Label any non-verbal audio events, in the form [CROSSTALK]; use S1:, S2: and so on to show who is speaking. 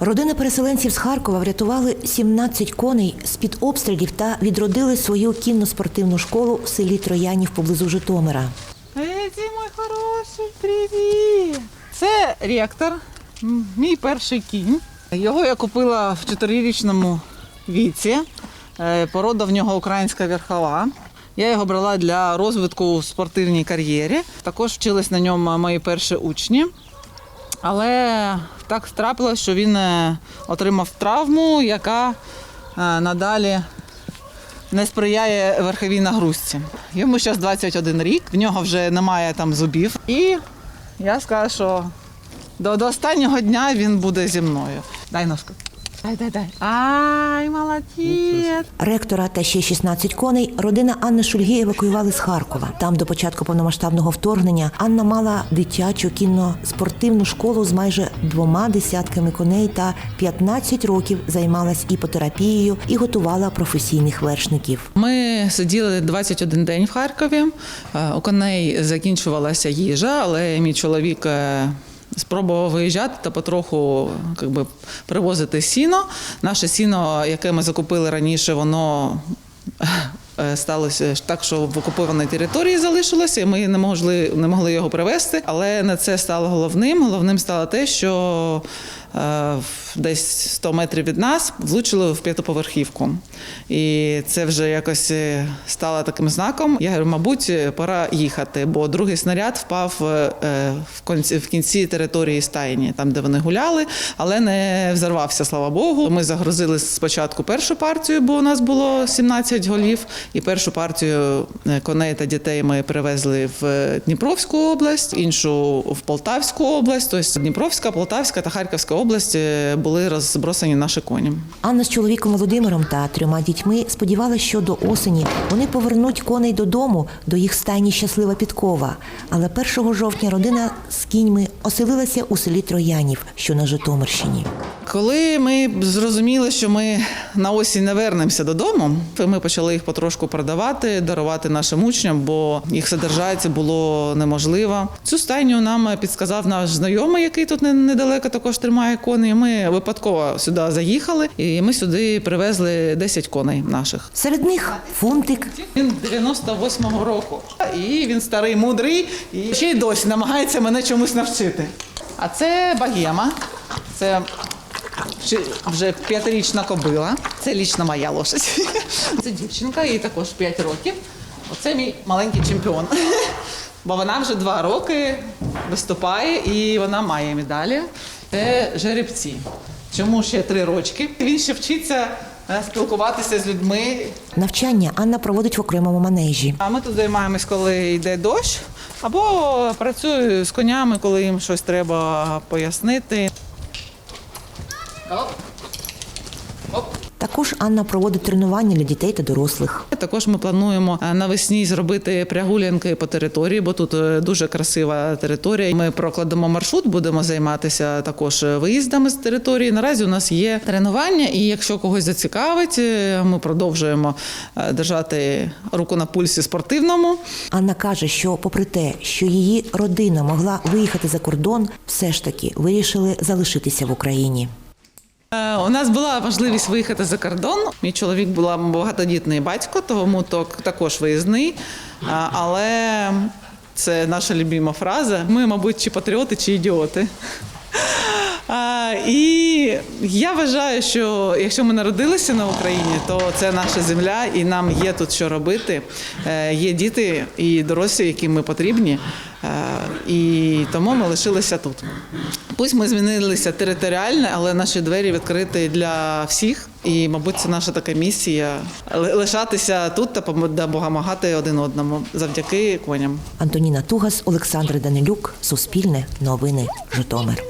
S1: Родина переселенців з Харкова врятували 17 коней з-під обстрілів та відродили свою кінно-спортивну школу в селі Троянів поблизу Житомира.
S2: Еді, мой хороший, привіт! Це ректор, мій перший кінь. Його я купила в чотирирічному віці. Е, Порода в нього українська верхова. Я його брала для розвитку в спортивній кар'єрі. Також вчились на ньому мої перші учні. Але так трапилось, що він е, отримав травму, яка е, надалі не сприяє верховій нагрузці. Йому зараз 21 рік, в нього вже немає там зубів. І я скажу, що до, до останнього дня він буде зі мною. Дай ножку. Дай, дай, дай. Ай, молодець.
S1: Ректора та ще 16 коней родина Анни Шульги евакуювали з Харкова. Там до початку повномасштабного вторгнення Анна мала дитячу кінно-спортивну школу з майже двома десятками коней та 15 років займалась іпотерапією і готувала професійних вершників.
S2: Ми сиділи 21 день в Харкові. Е, У коней закінчувалася їжа, але мій чоловік. Спробував виїжджати та потроху би, привозити сіно. Наше сіно, яке ми закупили раніше, воно е, сталося так, що в окупованій території залишилося, і ми не могли, не могли його привезти. Але не це стало головним. Головним стало те, що десь 100 метрів від нас влучили в п'ятиповерхівку. І це вже якось е, стало таким знаком. Я говорю, мабуть, пора їхати, бо другий снаряд впав е, в кінці, в кінці території стайні, там де вони гуляли, але не взорвався, слава Богу. Ми загрузили спочатку першу партію, бо у нас було 17 голів. І першу партію е, коней та дітей ми перевезли в Дніпровську область, іншу в Полтавську область. Тобто Дніпровська, Полтавська та Харківська область е, були розбросані наші коні.
S1: Анна з чоловіком Володимиром та трьома дітьми сподівалася, що до осені вони повернуть коней додому до їх стайні щаслива підкова. Але 1 жовтня родина з кіньми оселилася у селі Троянів, що на Житомирщині.
S2: Коли ми зрозуміли, що ми на осінь не вернемося додому, то ми почали їх потрошку продавати, дарувати нашим учням, бо їх содержати було неможливо. Цю стайню нам підсказав наш знайомий, який тут недалеко також тримає коней. Ми випадково сюди заїхали, і ми сюди привезли 10 коней наших.
S1: Серед них фунтик,
S2: Він 98-го року. І він старий, мудрий, і ще й досі намагається мене чомусь навчити. А це багема. Це вже п'ятирічна кобила. Це лічно моя лошадь. [LAUGHS] Це дівчинка, їй також 5 років. Оце мій маленький чемпіон. [LAUGHS] Бо вона вже два роки виступає і вона має медалі. Це жеребці. Чому ще три рочки? Він ще вчиться е, спілкуватися з людьми,
S1: навчання Анна проводить в окремому манежі.
S2: а ми тут займаємось, коли йде дощ, або працюю з конями, коли їм щось треба пояснити. Оп. Оп.
S1: Також Анна проводить тренування для дітей та дорослих.
S2: Також ми плануємо е, навесні зробити прогулянки по території, бо тут е, дуже красива територія. Ми прокладемо маршрут, будемо займатися також виїздами з території. Наразі у нас є тренування, і якщо когось зацікавить, е, ми продовжуємо е, держати руку на пульсі спортивному.
S1: Анна каже, що попри те, що її родина могла виїхати за кордон, все ж таки вирішили залишитися в Україні.
S2: Е, У нас була можливість виїхати за кордон. Мій чоловік була багатодітний батько, тому також виїзний. Е, Але це наша любима фраза. Ми, мабуть, чи патріоти, чи ідіоти. І я вважаю, що якщо ми народилися на Україні, то це наша земля, і нам є тут що робити. Е, Є діти і дорослі, яким ми потрібні, Е, і тому ми лишилися тут. Пусть ми змінилися територіально, але наші двері відкриті для всіх. І, мабуть, це наша така місія лишатися тут та пом- допомагати один одному завдяки коням.
S1: Антоніна Тугас, Олександр Данилюк, Суспільне, Новини, Житомир.